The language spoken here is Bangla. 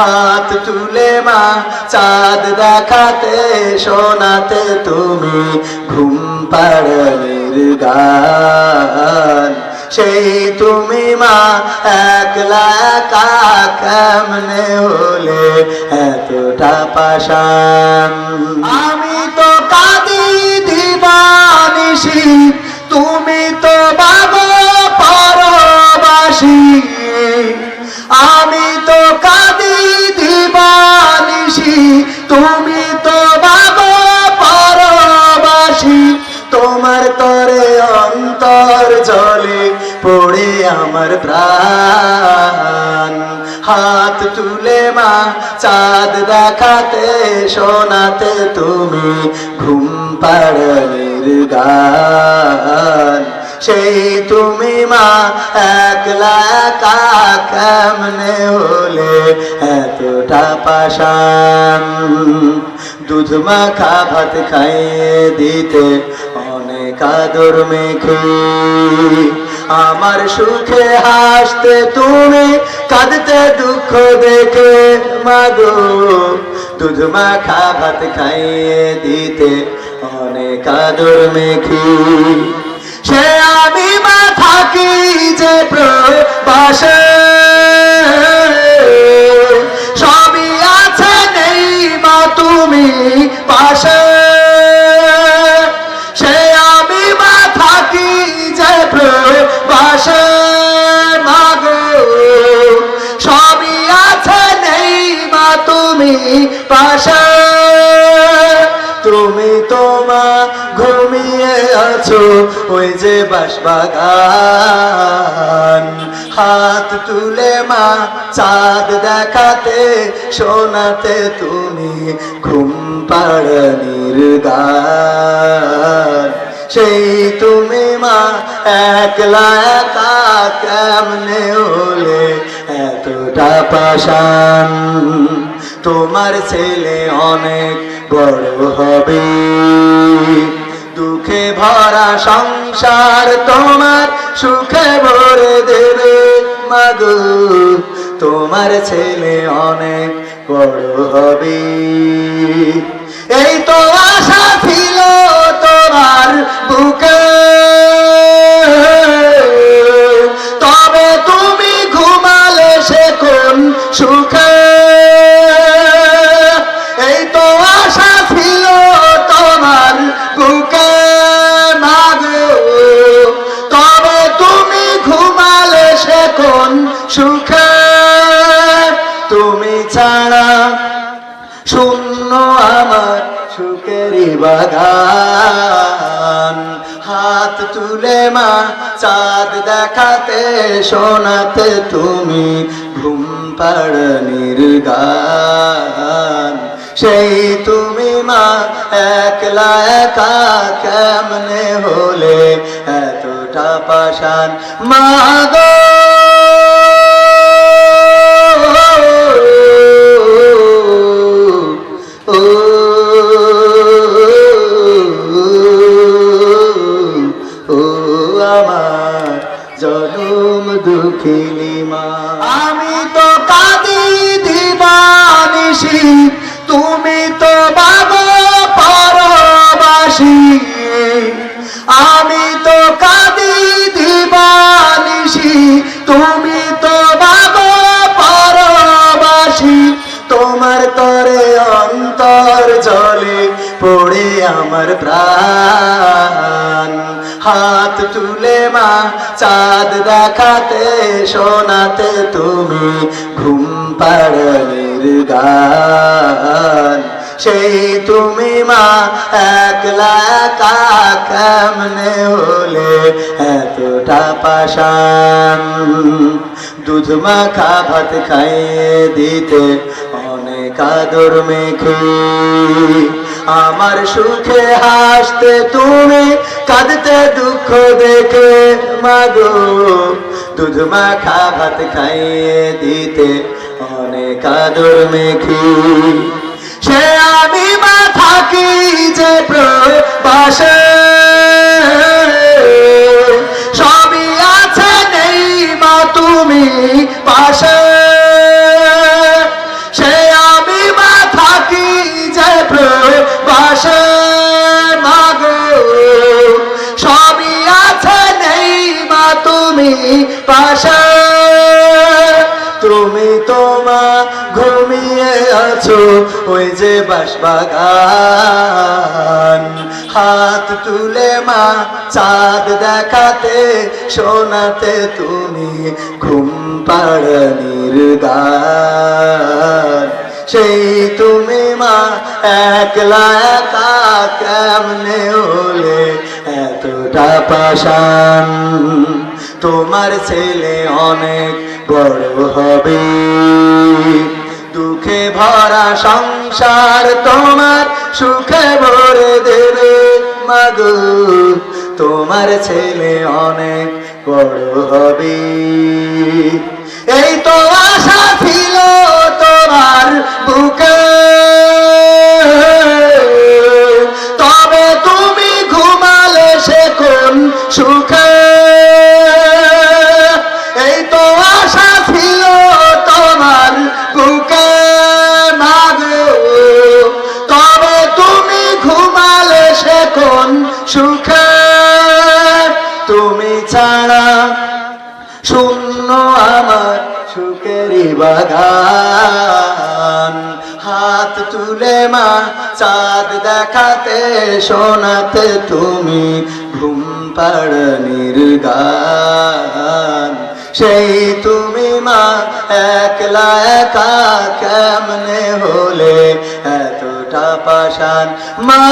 হাত তুলে মা, চাঁদ দেখাতে, শোনাতে তুমি ঘুম পাড়ালের গান। সেই তুমি মা, একলা একা কেমনে হলে এতটা পাশান আমি তো কাঁদি দিবানিসি পড়ে আমার প্রাণ। হাত তুলে মা, চাঁদ দেখাতে, শোনাতে তুমি ঘুম পাড়ালের গান। সেই তুমি মা, একলা একা কেমনে হলে এতটা পাশান দুধ মাখা ভাত খাইয়ে দিতে অনেক আদর মেখে। আমার সুখে হাসতে তুমি কাঁদতে দুঃখ দেখে, মাগো দুধ মাখা ভাত খাইয়ে দিতে অনেক আদর মেখি। সে আমি পাশে, তুমি তোমা ঘুমিয়ে আছো ওই যে বাসবাগান হাত তুলে মা চাঁদ দেখাতে, শোনাতে তুমি ঘুম পাড়ানির গান সেই তুমি মা একলা একা কেমনে হলে এতটা পাশান? তোমার ছেলে অনেক বড় হবে। দুঃখে ভরা সংসার তোমার সুখে ভরে দেবে। মাগো, তোমার ছেলে অনেক বড় হবে। এই তো আশা ছিল তোমার বুকে। তবে তুমি ঘুমালে সে কোন সুখে হাত তুলে মা, চাঁদ দেখাতে শোনাতে তুমি ঘুম পাড়ানির গান সেই তুমি মা, একলা একা কেমনে হলে এতটা পাশান মা গো আমি তো কাঁদি দিবানিসি তুমি তো বাবা পরবাসী। আমি তো কাঁদি দিবানিসি তুমি তো বাবা পরবাসী। তোমার তরে অন্তর জলে পড়ে আমার প্রাণ। হাত তুলে মা, চাঁদ দেখাতে, শোনাতে তুমি ঘুম পাড়ালের গান। সেই তুমি মা, একলা একা কেমনে হলে এতটা পাশান দুধ মাখা ভাত খাইয়ে দিতে অনেক আদর মেখে। আমার সুখে হাসতে তুমি কাঁদতে দুঃখ দেখে, মাগো দুধ মাখা ভাত খাইয়ে দিতে অনেক আদর মেখি। সে আমি মা থাকি যে প্রবাসে পাশা তুমি তোমা ঘুমিয়ে আছো ওই যে বাসবাগান হাত তুলে মা, চাঁদ দেখাতে, শোনাতে তুমি ঘুম পাড়ানির গান সেই তুমি মা, একলা একা কেমনে হলে এতটা পাশান। তোমার ছেলে অনেক বড় হবে। দুঃখে ভরা সংসার তোমার সুখে ভরে দেবে। মাগো, তোমার ছেলে অনেক বড় হবে। এই তো আশা ছিল তোমার বুকে বাগান হাত তুলে মা, চাঁদ দেখাতে, শোনাতে তুমি ঘুম পাড়ানির গান সেই তুমি মা, একলা একা কেমনে হলে? এতটা পাশান মা